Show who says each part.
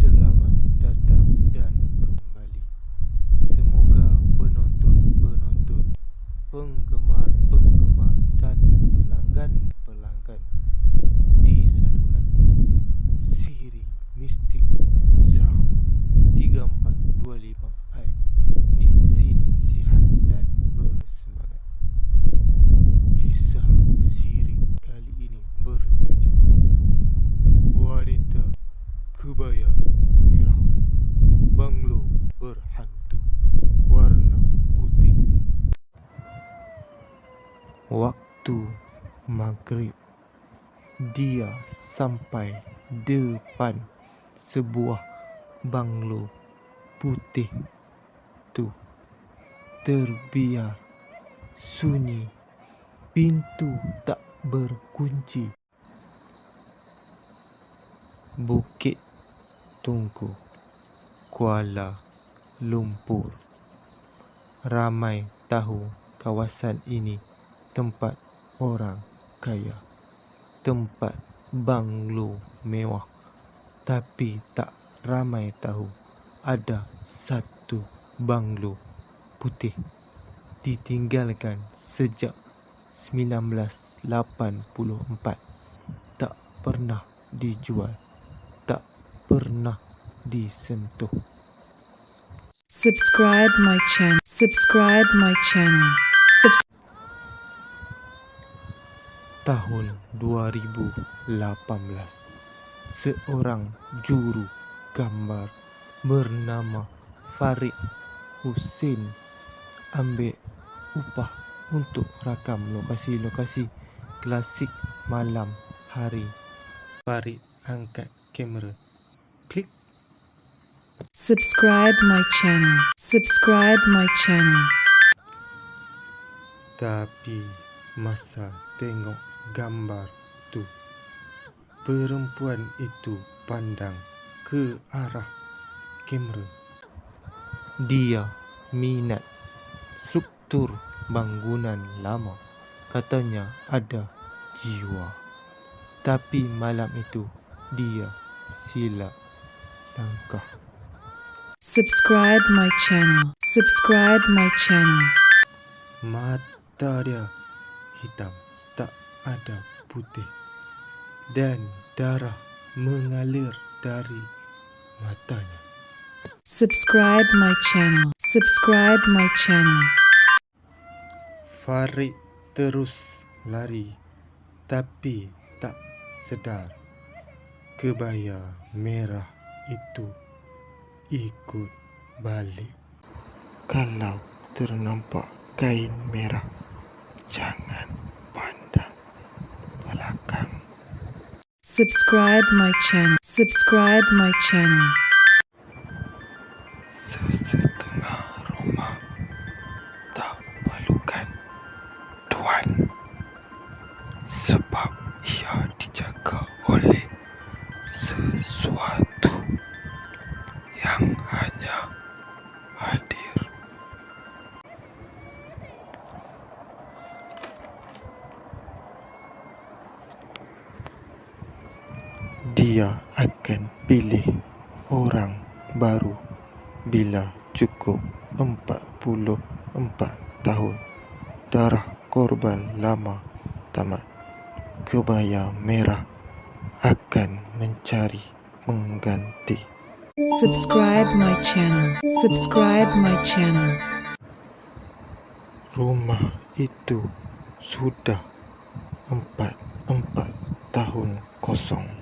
Speaker 1: selamat datang dan kembali. Semoga penonton-penonton penggemar-penggemar dan pelanggan-pelanggan di saluran Siri Mistik maghrib. Dia sampai depan sebuah banglo putih tu. Terbiar sunyi. Pintu tak berkunci. Bukit Tungku Kuala Lumpur. Ramai tahu kawasan ini tempat orang kaya tempat banglo mewah tapi tak ramai tahu ada satu banglo putih ditinggalkan sejak 1984 tak pernah dijual tak pernah disentuh
Speaker 2: Subscribe my channel. Subscribe my channel. Subs-
Speaker 1: tahun 2018 seorang juru gambar bernama Farid Hussein ambil upah untuk rakam lokasi-lokasi klasik malam hari. Farid angkat kamera. Klik
Speaker 2: subscribe my channel. Subscribe my channel.
Speaker 1: Tapi masa tengok gambar tu. Perempuan itu pandang ke arah kamera. Dia minat struktur bangunan lama. Katanya ada jiwa. Tapi malam itu dia silap langkah.
Speaker 2: Subscribe my channel. Subscribe my channel.
Speaker 1: Mata dia hitam, ada putih. Dan darah mengalir dari matanya.
Speaker 2: Subscribe my channel. Subscribe my channel.
Speaker 1: Farid terus lari tapi tak sedar. Kebaya merah itu ikut balik. Kalau ternampak kain merah, jangan pandang belakang.
Speaker 2: Subscribe my channel. Subscribe my channel.
Speaker 1: Sesetengah rumah tak perlukan tuan sebab ia dijaga oleh sesuatu yang hanya hadir. Dia akan pilih orang baru bila cukup 44 tahun. Darah korban lama tamat. Kebaya merah akan mencari pengganti.
Speaker 2: Subscribe my channel. Subscribe my channel.
Speaker 1: Rumah itu sudah empat empat tahun kosong.